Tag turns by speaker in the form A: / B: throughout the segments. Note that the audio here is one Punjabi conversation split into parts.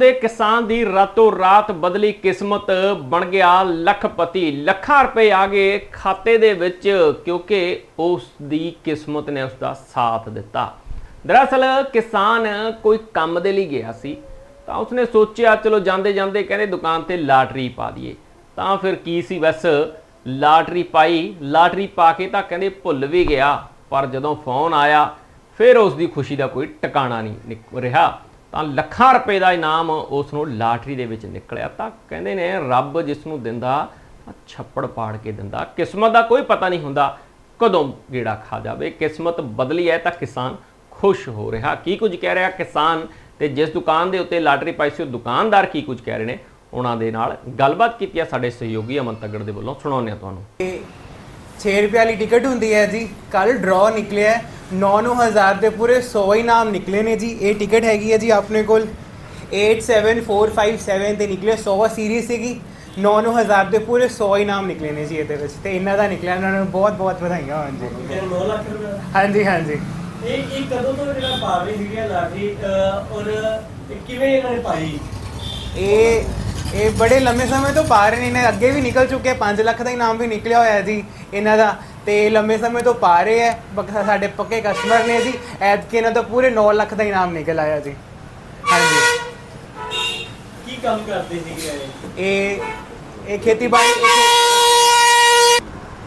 A: ਦੇ ਕਿਸਾਨ ਦੀ ਰਾਤੋਂ ਰਾਤ ਬਦਲੀ ਕਿਸਮਤ ਬਣ ਗਿਆ ਲੱਖਪਤੀ। ਲੱਖਾਂ ਰੁਪਏ ਆ ਗਏ ਖਾਤੇ ਦੇ ਵਿੱਚ ਕਿਉਂਕਿ ਉਸ ਦੀ ਕਿਸਮਤ ਨੇ ਉਸ ਦਾ ਸਾਥ ਦਿੱਤਾ। ਦਰਅਸਲ ਕਿਸਾਨ ਕੋਈ ਕੰਮ ਦੇ ਲਈ ਗਿਆ ਸੀ, ਤਾਂ ਉਸਨੇ ਸੋਚਿਆ, ਚਲੋ ਜਾਂਦੇ ਜਾਂਦੇ ਕਹਿੰਦੇ ਦੁਕਾਨ ਤੇ ਲਾਟਰੀ ਪਾ ਦਈਏ। ਤਾਂ ਫਿਰ ਕੀ ਸੀ ਬਸ, ਲਾਟਰੀ ਪਾਈ, ਲਾਟਰੀ ਪਾ ਕੇ ਤਾਂ ਕਹਿੰਦੇ ਭੁੱਲ ਵੀ ਗਿਆ, ਪਰ ਜਦੋਂ ਫੋਨ ਆਇਆ, ਫਿਰ ਉਸ ਦੀ ਖੁਸ਼ੀ ਦਾ ਕੋਈ ਟਿਕਾਣਾ ਨਹੀਂ ਨਿਕ- ਰਿਹਾ। ਤਾਂ ਲੱਖਾਂ ਰੁਪਏ ਦਾ ਇਨਾਮ ਉਸ ਨੂੰ ਲਾਟਰੀ ਦੇ ਵਿੱਚ ਨਿਕਲਿਆ। ਤਾਂ ਕਹਿੰਦੇ ਨੇ, ਰੱਬ ਜਿਸ ਨੂੰ ਦਿੰਦਾ ਛੱਪੜ ਪਾੜ ਕੇ ਦਿੰਦਾ। ਕਿਸਮਤ ਦਾ ਕੋਈ ਪਤਾ ਨਹੀਂ ਹੁੰਦਾ ਕਦੋਂ ਗੇੜਾ ਖਾ ਜਾਵੇ। ਕਿਸਮਤ ਬਦਲੀ ਹੈ ਤਾਂ ਕਿਸਾਨ ਖੁਸ਼ ਹੋ ਰਿਹਾ। ਕੀ ਕੁਝ ਕਹਿ ਰਿਹਾ ਕਿਸਾਨ? ਤੇ ਜਿਸ ਦੁਕਾਨ ਦੇ ਉੱਤੇ ਲਾਟਰੀ ਪਾਈ ਸੀ, ਉਹ ਦੁਕਾਨਦਾਰ ਕੀ ਕੁਝ ਕਹਿ ਰਹੇ ਨੇ? ਉਹਨਾਂ ਦੇ ਨਾਲ ਗੱਲਬਾਤ ਕੀਤੀ ਹੈ ਸਾਡੇ ਸਹਿਯੋਗੀ ਅਮਨ ਤਗੜ ਦੇ ਵੱਲੋਂ। ਸੁਣਾਉਂਦੇ ਹਾਂ ਤੁਹਾਨੂੰ।
B: ਇਹ 6 ਰੁਪਏ ਵਾਲੀ ਟਿਕਟ ਹੁੰਦੀ ਹੈ ਜੀ। ਕੱਲ ਡਰਾਅ ਨਿਕਲਿਆ 9-9000 ਦੇ ਪੂਰੇ 100 ਇਨਾਮ ਨਿਕਲੇ ਨੇ ਜੀ। ਇਹ ਟਿਕਟ ਹੈਗੀ ਹੈ ਜੀ ਆਪਣੇ ਕੋਲ। 87457 ਤੇ ਨਿਕਲੇ 100 ਸੀਰੀਜ਼ ਸੀਗੀ। 9-9000 ਦੇ ਪੂਰੇ 100 ਇਨਾਮ ਨਿਕਲੇ ਨੇ ਜੀ ਇਹਦੇ ਵਿੱਚ। ਤੇ ਇਹਨਾਂ ਦਾ ਨਿਕਲਿਆ ਇਹਨਾਂ ਨੂੰ ਬਹੁਤ ਬਹੁਤ ਵਧਾਈਆਂ ਹੋਣ ਜੀ।
C: ਇਹ 9 ਲੱਖ ਰੁਪਏ
B: ਹਾਂਜੀ ਹਾਂਜੀ।
C: ਇਹ ਇਹ ਕਦੋਂ ਤੋਂ ਜਿਹੜਾ ਪਾ ਰਹੀ ਸੀਗੀ ਲਾਟਰੀ ਔਰ ਕਿਵੇਂ ਇਹਨਾਂ ਨੇ ਪਾਈ?
B: ਇਹ ਇਹ ਬੜੇ ਲੰਮੇ ਸਮੇਂ ਤੋਂ ਪਾ ਰਹੇ ਨੇ ਇਹਨਾਂ ਅੱਗੇ ਵੀ ਨਿਕਲ ਚੁੱਕੇ 5 ਲੱਖ ਦਾ ਇਨਾਮ ਵੀ ਨਿਕਲਿਆ ਹੋਇਆ ਜੀ ਇਹਨਾਂ ਦਾ। ਤੇ ਲੰਮੇ ਸਮੇਂ ਤੋਂ ਪਾ ਰਹੇ ਹੈ। ਬਕ- ਸਾਡੇ ਪੱਕੇ ਕਸਟਮਰ ਨੇ ਜੀ। ਐਤਕੀ ਇਹਨਾਂ ਦਾ ਪੂਰੇ 9 ਲੱਖ ਦਾ ਇਨਾਮ ਨਿਕਲ ਆਇਆ ਜੀ। ਹਾਂਜੀ।
C: ਕੀ ਕੰਮ ਕਰਦੇ ਸੀਗੇ ਇਹ?
B: ਇਹ ਇਹ ਖੇਤੀਬਾੜੀ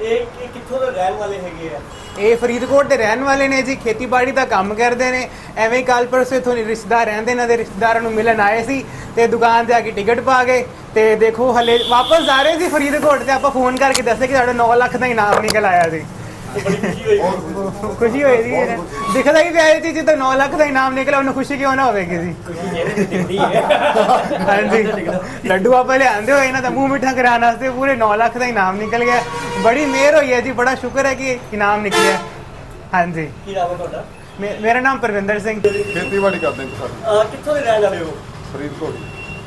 C: ਇਹ ਇਹ ਕਿੱਥੋਂ ਦੇ ਰਹਿਣ ਵਾਲੇ ਹੈਗੇ ਆ?
B: ਇਹ ਫਰੀਦਕੋਟ ਦੇ ਰਹਿਣ ਵਾਲੇ ਨੇ ਜੀ। ਖੇਤੀਬਾੜੀ ਦਾ ਕੰਮ ਕਰਦੇ ਨੇ। ਐਵੇਂ ਕੱਲ ਪਰਸੋਂ ਇਥੋਂ ਰਿਸ਼ਤੇਦਾਰ ਰਹਿੰਦੇ ਇਹਨਾਂ ਦੇ ਰਿਸ਼ਤੇਦਾਰਾਂ ਨੂੰ ਮਿਲਣ ਆਏ ਸੀ ਤੇ ਦੁਕਾਨ ਤੇ ਆ ਕੇ ਟਿਕਟ ਪਾ ਗਏ। ਤੇ ਦੇਖੋ ਹਲੇ ਵਾਪਸ ਜਾ ਰਹੇ ਸੀ ਫਰੀਦਕੋਟ ਤੇ ਆਪਾਂ ਫੋਨ ਕਰਕੇ ਦੱਸਿਆ ਕਿ ਸਾਡਾ 9 ਲੱਖ ਦਾ ਇਨਾਮ ਨਿਕਲ ਆਇਆ
C: ਬੜੀ ਖੁਸ਼ੀ ਹੋਈ
B: ਜੀ। ਦਿਖਦਾ ਹੀ ਪਿਆ ਚੀਜ਼ ਜਦੋਂ 9 ਲੱਖ ਦਾ ਇਨਾਮ ਨਿਕਲਿਆ ਉਹਨੂੰ ਖੁਸ਼ੀ ਕਿਉਂ ਨਾ ਹੋਵੇਗੀ ਜੀ
C: ਹੈ
B: ਹਾਂਜੀ। ਲੱਡੂ ਆਪਾਂ ਲਿਆਂਦੇ ਹੋਏ ਇਹਨਾਂ ਦਾ ਮੂੰਹ ਮਿੱਠਾ ਕਰਾਉਣ ਵਾਸਤੇ ਪੂਰੇ 9 ਲੱਖ ਦਾ ਇਨਾਮ ਨਿਕਲ ਗਿਆ। ਬੜੀ ਮਿਹਰ ਹੋਈ ਹੈ ਜੀ ਬੜਾ ਸ਼ੁਕਰ ਹੈ ਕਿ ਇਨਾਮ ਨਿਕਲਿਆ। ਹਾਂਜੀ।
C: ਕੀ ਨਾਮ ਹੈ ਤੁਹਾਡਾ?
B: ਮੇਰਾ ਨਾਮ ਪਰਵਿੰਦਰ ਸਿੰਘ।
D: ਖੇਤੀਬਾੜੀ ਕਰਦੇ
C: ਅਹ, ਕਿੱਥੋਂ ਦੇ ਰਹਿਣ ਵਾਲੇ ਹੋ?
D: ਫਰੀਦਕੋਟ।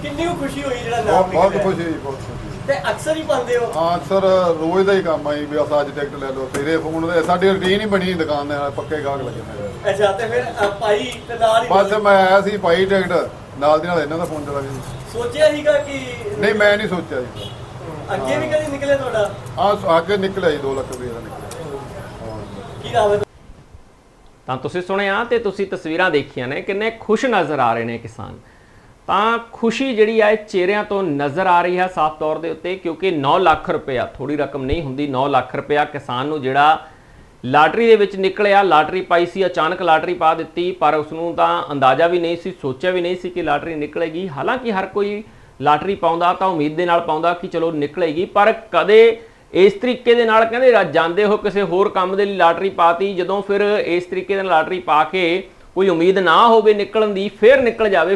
C: ਕਿੰਨੀ ਕੁ ਖੁਸ਼ੀ ਹੋਈ ਜਿਹੜਾ ਨਾਮ
D: ਬਹੁਤ ਬਹੁਤ
C: ਨਿਕਲਿਆ?
D: ਖੁਸ਼ੀ ਬਹੁਤ ਖੁਸ਼ੀ
C: ਤੇ ਅਕਸਰ ਹੀ ਪਾਉਂਦੇ ਹੋ?
D: ਹਾਂ ਸਰ ਰੋਜ਼ ਦਾ ਹੀ ਕੰਮ ਆਈ ਵੀ ਅਸਾਂ ਅੱਜ ਟਿਕਟ ਲੈ ਲਓ ਤੇਰੇ ਫੋਨ ਦੇ ਸਾਡੀ ਰੁਟੀਨ ਹੀ ਬਣੀ ਦੁਕਾਨ ਦੇ ਨਾਲ ਪੱਕੇ ਗਾਹਕ ਲੱਗੇ ਨੇ
C: ਅੱਛਾ ਤੇ ਫਿਰ ਪਾਈ ਤੇ ਨਾਲ ਹੀ
D: ਬਸ ਮੈਂ ਆਇਆ ਸੀ ਪਾਈ ਟਿਕਟ ਨਾਲ ਦੀ ਨਾਲ ਇਹਨਾਂ ਦਾ ਫੋਨ ਚਲਾ ਗਿਆ
C: ਸੋਚਿਆ ਸੀਗਾ ਕਿ
D: ਨਹੀਂ ਮੈਂ ਨਹੀਂ ਸੋਚਿਆ ਜੀ।
C: ਅੱਗੇ ਵੀ ਕਦੀ ਨਿਕਲੇ ਤੁਹਾਡਾ?
D: ਆ ਅੱਗੇ ਨਿਕਲਿਆ ਜੀ 2 ਲੱਖ ਰੁਪਏ ਦਾ ਨਿਕਲਿਆ। ਹਾਂ।
C: ਕੀ ਹੈ
A: ਤਾਂ ਤੁਸੀਂ ਸੁਣਿਆ ਤੇ ਤੁਸੀਂ ਤਸਵੀਰਾਂ ਦੇਖੀਆਂ ਨੇ ਕਿੰਨੇ ਖੁਸ਼ ਨਜ਼ਰ ਆ ਰਹੇ ਨੇ ਕਿਸਾਨ। ਤਾਂ ਖੁਸ਼ੀ ਜਿਹੜੀ ਆ ਇਹ ਚਿਹਰਿਆਂ ਤੋਂ ਨਜ਼ਰ ਆ ਰਹੀ ਹੈ ਸਾਫ਼ ਤੌਰ ਦੇ ਉੱਤੇ, ਕਿਉਂਕਿ 9 ਲੱਖ ਰੁਪਇਆ ਥੋੜੀ ਰਕਮ ਨਹੀਂ ਹੁੰਦੀ 9 ਲੱਖ ਰੁਪਇਆ ਕਿਸਾਨ ਨੂੰ ਜਿਹੜਾ ਲਾਟਰੀ ਦੇ ਵਿੱਚ ਨਿਕਲਿਆ, ਲਾਟਰੀ ਪਾਈ ਸੀ, ਅਚਾਨਕ ਲਾਟਰੀ ਪਾ ਦਿੱਤੀ, ਪਰ ਉਸ ਨੂੰ ਤਾਂ ਅੰਦਾਜ਼ਾ ਵੀ ਨਹੀਂ ਸੀ, ਸੋਚਿਆ ਵੀ ਨਹੀਂ ਸੀ ਕਿ ਲਾਟਰੀ ਨਿਕਲੇਗੀ। ਹਾਲਾਂਕਿ ਹਰ ਕੋਈ ਲਾਟਰੀ ਪਾਉਂਦਾ ਤਾਂ ਉਮੀਦ ਦੇ ਨਾਲ ਪਾਉਂਦਾ ਕਿ ਚਲੋ ਨਿਕਲੇਗੀ, ਪਰ ਕਦੇ ਇਸ ਤਰੀਕੇ ਦੇ ਨਾਲ ਕਹਿੰਦੇ ਜਾਂਦੇ ਹੋ ਕਿਸੇ ਹੋਰ ਕੰਮ ਦੇ ਲਈ ਲਾਟਰੀ ਪਾਤੀ, ਜਦੋਂ ਫਿਰ ਇਸ ਤਰੀਕੇ ਨਾਲ ਲਾਟਰੀ ਪਾ ਕੇ ਕੋਈ ਉਮੀਦ ਨਾ ਹੋਵੇ ਨਿਕਲਣ ਦੀ, ਫਿਰ ਨਿਕਲ ਜਾਵੇ